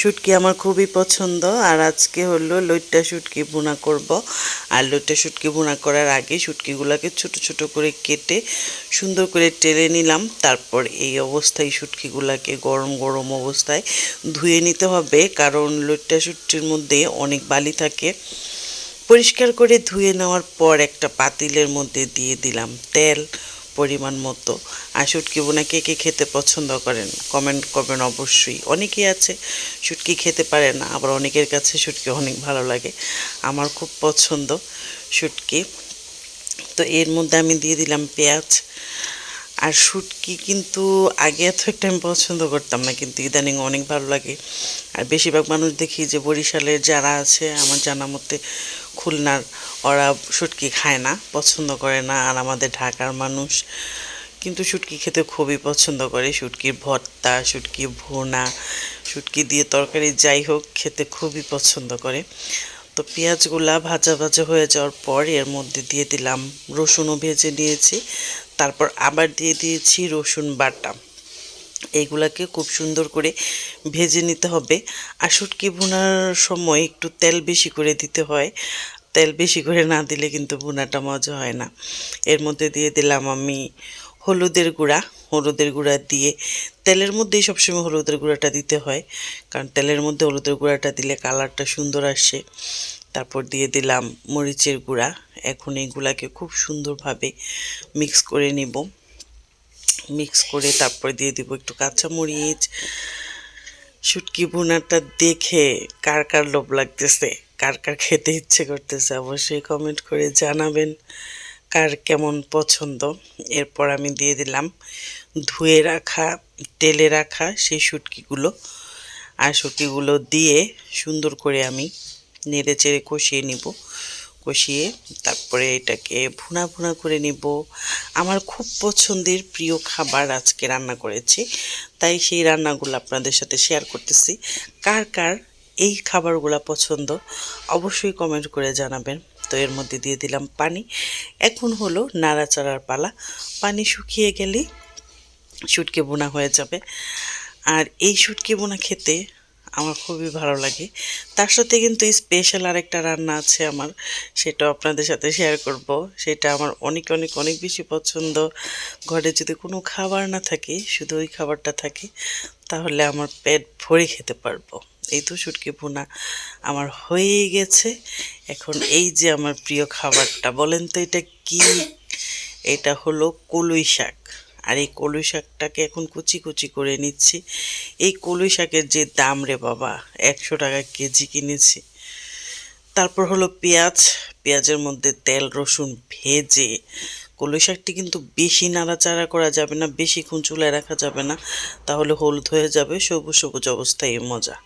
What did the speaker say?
শুটকি আমার খুবই পছন্দ, আর আজকে হলো লইট্টা শুটকি বোনা করব। আর লইট্টা শুটকি বোনা করার আগে শুটকিগুলোকে ছোট ছোট করে কেটে সুন্দর করে টেলে নিলাম। তারপর এই অবস্থায় শুটকিগুলোকে গরম গরম অবস্থায় ধুয়ে নিতে হবে, কারণ লইট্টা শুটকির মধ্যে অনেক বালি থাকে। পরিষ্কার করে ধুয়ে নেওয়ার পর একটা পাতিলের মধ্যে দিয়ে দিলাম তেল। পরিমাণ মতো। আর শুটকি বোনা কে কে খেতে পছন্দ করেন? কমেন্ট করবেন অবশ্যই। অনেকেই আছে শুটকি খেতে পারে না, আবার অনেকের কাছে শুটকি অনেক ভালো লাগে। আমার খুব পছন্দ শুটকি। তো এর মধ্যে আমি দিয়ে দিলাম পেঁয়াজ। আর শুটকি কিন্তু আগে এত একটা আমি পছন্দ করতাম না, কিন্তু ইদানিং অনেক ভালো লাগে। আর বেশিরভাগ মানুষ দেখি যে বরিশালের যারা আছে, আমার জানা মতে খুলনার ওরা শুটকি খায় না, পছন্দ করে না, আর আমাদের ঢাকার মানুষ কিন্তু শুটকি খেতে খুবই পছন্দ করে। শুটকির ভর্তা, শুটকি ভুনা, শুটকি দিয়ে তরকারি যাই হোক, খেতে খুবই পছন্দ করে। তো পেঁয়াজগুলা ভাজা ভাজা হয়ে যাওয়ার পর এর মধ্যে দিয়ে দিলাম রসুনও ভেজে নিয়েছি। তারপর আবার দিয়ে দিয়েছি রসুন বাটা। এইগুলাকে খুব সুন্দর করে ভেজে নিতে হবে। আর শুটকি ভুনার সময় একটু তেল বেশি করে দিতে হয়। তেল বেশি করে না দিলে কিন্তু ভুনাটা মজা হয় না। এর মধ্যে দিয়ে দিলাম আমি হলুদের গুঁড়া। হলুদের গুঁড়া দিয়ে তেলের মধ্যেই সবসময় হলুদের গুঁড়াটা দিতে হয়। কারণ তেলের মধ্যে হলুদের গুঁড়াটা দিলে কালারটা সুন্দর আসে। তারপর দিয়ে দিলাম মরিচের গুঁড়া। এখন এইগুলাকে খুব সুন্দরভাবে মিক্স করে নিব। মিক্স করে তারপর দিয়ে দিব একটু কাঁচামরিচ, শুটকি ভুনাটা দেখে কার কার লোভ লাগতেছে, কার কার খেতে ইচ্ছে করতেছে অবশ্যই কমেন্ট করে জানাবেন কার কেমন পছন্দ। এরপর আমি দিয়ে দিলাম ধুয়ে রাখা, তেলে রাখা সেই শুটকিগুলো আর শুটকিগুলো দিয়ে সুন্দর করে আমি নেড়ে চেড়ে কষিয়ে নিব। কষিয়ে তারপরে এটাকে ভুনা ভুনা করে নিব। আমার খুব পছন্দের প্রিয় খাবার আজকে রান্না করেছি, তাই সেই রান্নাগুলো আপনাদের সাথে শেয়ার করতেছি। কার কার এই খাবারগুলো পছন্দ অবশ্যই কমেন্ট করে জানাবেন। তো এর মধ্যে দিয়ে দিলাম পানি। এখন হলো নাড়াচাড়ার পালা। পানি শুকিয়ে গেলেই শুটকি বোনা হয়ে যাবে। আর এই শুটকি বোনা খেতে আমার খুবই ভালো লাগে। তার সাথে কিন্তু স্পেশাল আরেকটা রান্না আছে আমার সেটা আপনাদের সাথে শেয়ার করব। সেটা আমার অনেক অনেক অনেক বেশি পছন্দ। ঘরে যদি কোনো খাবার না থাকে, শুধু ওই খাবারটা থাকে, তাহলে আমার পেট ভরে খেতে পারব। এই তো শুটকি ভুনা আমার হয়েই গেছে। এখন এই যে আমার প্রিয় খাবারটা, বলেন তো এটা কি? এটা হলো কলুই শাক। আর এই কলুই শাকটাকে এখন কুচি কুচি করে নিচ্ছি। এই কলুই শাকের যে দাম রে বাবা, একশো টাকা কেজি কিনেছি। তারপর হলো পেঁয়াজ, পেঁয়াজের মধ্যে তেল, রসুন ভেজে কলই শাকটি কিন্তু বেশি নাড়াচাড়া করা যাবে না, বেশিক্ষণ চুলায় রাখা যাবে না, তাহলে হলুদ হয়ে যাবে, সবুজ সবুজ অবস্থায় মজা।